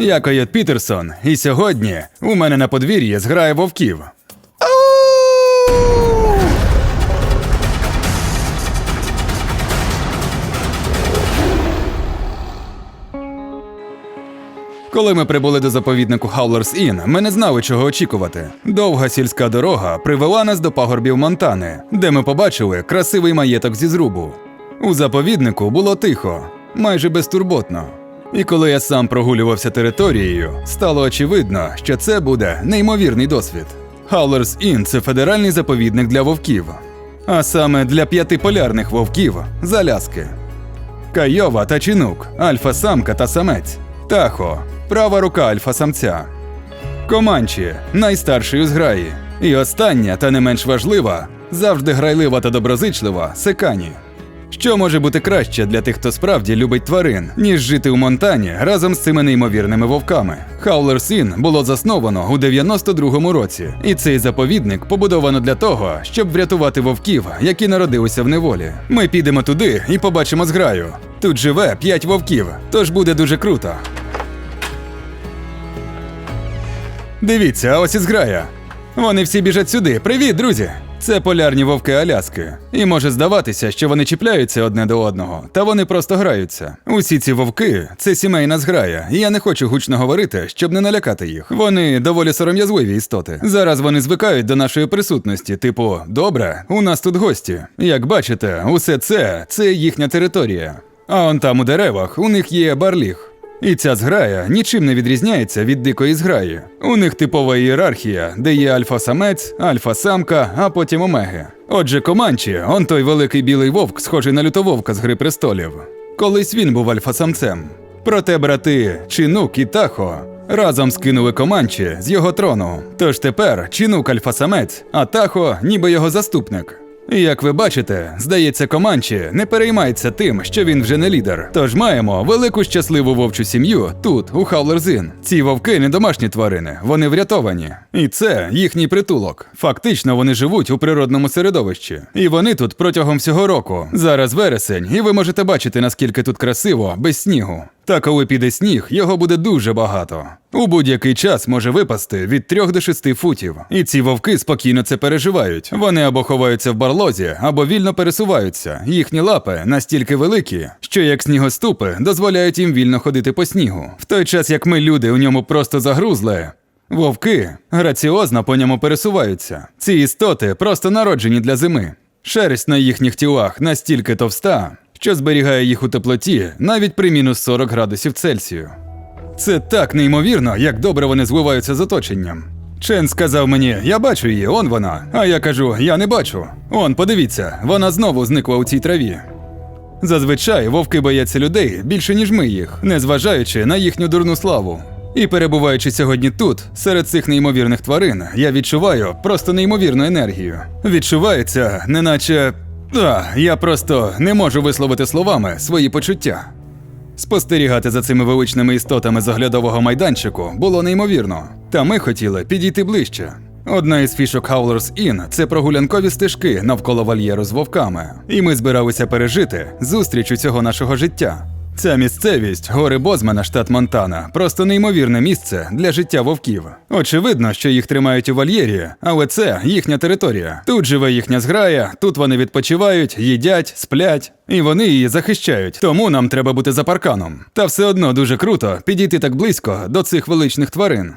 Я Койот Пітерсон, і сьогодні у мене на подвір'ї зграє вовків. Коли ми прибули до заповіднику Хаулерс Ін, ми не знали, чого очікувати. Довга сільська дорога привела нас до пагорбів Монтани, де ми побачили красивий маєток зі зрубу. У заповіднику було тихо, майже безтурботно. І коли я сам прогулювався територією, стало очевидно, що це буде неймовірний досвід. Хаулерс Ін це федеральний заповідник для вовків, а саме для п'ятиполярних вовків з Аляски. Кайова та чинук, альфа-самка та самець, Тахо, права рука альфа-самця. Команчі найстарший у зграї. І остання, та не менш важлива, завжди грайлива та доброзичлива секані. Що може бути краще для тих, хто справді любить тварин, ніж жити у Монтані разом з цими неймовірними вовками? Хаулер Сін було засновано у 92-му році, і цей заповідник побудовано для того, щоб врятувати вовків, які народилися в неволі. Ми підемо туди і побачимо зграю. Тут живе п'ять вовків, тож буде дуже круто. Дивіться, а ось і зграя. Вони всі біжать сюди. Привіт, друзі! Це полярні вовки Аляски. І може здаватися, що вони чіпляються одне до одного, та вони просто граються. Усі ці вовки це сімейна зграя, і я не хочу гучно говорити, щоб не налякати їх. Вони доволі сором'язливі істоти. Зараз вони звикають до нашої присутності, типу, добре, у нас тут гості. Як бачите, усе це це їхня територія. А он там у деревах у них є барліг. І ця зграя нічим не відрізняється від дикої зграї. У них типова ієрархія, де є альфа-самець, альфа-самка, а потім омеги. Отже, Команчі, он той великий білий вовк, схожий на лютововка з Гри престолів. Колись він був альфа-самцем. Проте брати Чинук і Тахо разом скинули Команчі з його трону. Тож тепер Чинук альфа-самець, а Тахо ніби його заступник. Як ви бачите, здається, Команчі не переймається тим, що він вже не лідер. Тож маємо велику щасливу вовчу сім'ю тут, у Хаулерзин. Ці вовки не домашні тварини, вони врятовані. І це їхній притулок. Фактично, вони живуть у природному середовищі. І вони тут протягом всього року. Зараз вересень, і ви можете бачити, наскільки тут красиво, без снігу. Та коли піде сніг, його буде дуже багато. У будь-який час може випасти від 3 до 6 футів. І ці вовки спокійно це переживають. Вони або ховаються в барлозі, або вільно пересуваються. Їхні лапи настільки великі, що як снігоступи дозволяють їм вільно ходити по снігу. В той час як ми, люди, у ньому просто загрузли. Вовки граціозно по ньому пересуваються. Ці істоти просто народжені для зими. Шерсть на їхніх тілах настільки товста, що зберігає їх у теплоті навіть при мінус 40 градусів Цельсію. Це так неймовірно, як добре вони звиваються з оточенням. Чен сказав мені, я бачу її, он вона. А я кажу, я не бачу. Он, подивіться, вона знову зникла у цій траві. Зазвичай вовки бояться людей більше, ніж ми їх, незважаючи на їхню дурну славу. І перебуваючи сьогодні тут, серед цих неймовірних тварин, я відчуваю просто неймовірну енергію. Відчувається, неначе. А, я просто не можу висловити словами свої почуття. Спостерігати за цими величними істотами з оглядового майданчику було неймовірно, та ми хотіли підійти ближче. Одна із фішок Howlers Inn – це прогулянкові стежки навколо вольєру з вовками, і ми збиралися пережити зустріч у цього нашого життя. Ця місцевість, гори Бозмана, штат Монтана, просто неймовірне місце для життя вовків. Очевидно, що їх тримають у вольєрі, але це їхня територія. Тут живе їхня зграя, тут вони відпочивають, їдять, сплять, і вони її захищають. Тому нам треба бути за парканом. Та все одно дуже круто підійти так близько до цих величних тварин.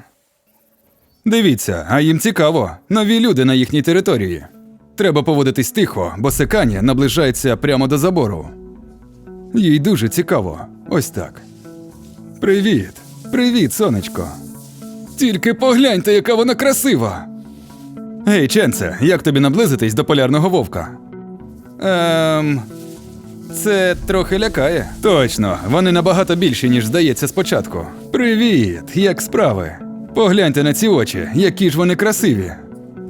Дивіться, а їм цікаво, нові люди на їхній території. Треба поводитись тихо, бо секані наближається прямо до забору. Їй дуже цікаво. Ось так. Привіт. Привіт, сонечко. Тільки погляньте, яка вона красива. Гей, Ченце, як тобі наблизитись до полярного вовка? Ем. Це трохи лякає. Точно, вони набагато більші, ніж здається спочатку. Привіт, як справи? Погляньте на ці очі, які ж вони красиві.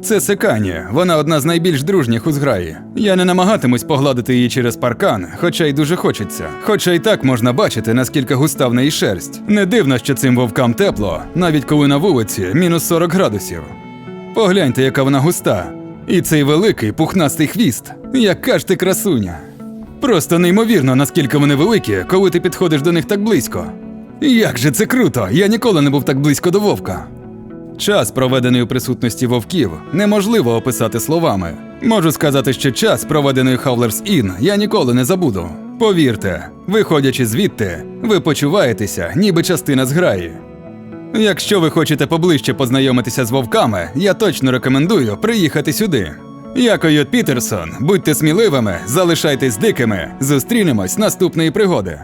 Це Секані, вона одна з найбільш дружніх у зграї. Я не намагатимусь погладити її через паркан, хоча й дуже хочеться. Хоча й так можна бачити, наскільки густа в неї шерсть. Не дивно, що цим вовкам тепло, навіть коли на вулиці мінус 40 градусів. Погляньте, яка вона густа. І цей великий пухнастий хвіст. Яка ж ти красуня. Просто неймовірно, наскільки вони великі, коли ти підходиш до них так близько. Як же це круто! Я ніколи не був так близько до вовка. Час, проведений у присутності вовків, неможливо описати словами. Можу сказати, що час, проведений Хавлерс Ін, я ніколи не забуду. Повірте, виходячи звідти, ви почуваєтеся, ніби частина зграї. Якщо ви хочете поближче познайомитися з вовками, я точно рекомендую приїхати сюди. Я Койот Пітерсон, будьте сміливими, залишайтесь дикими. Зустрінемось наступної пригоди.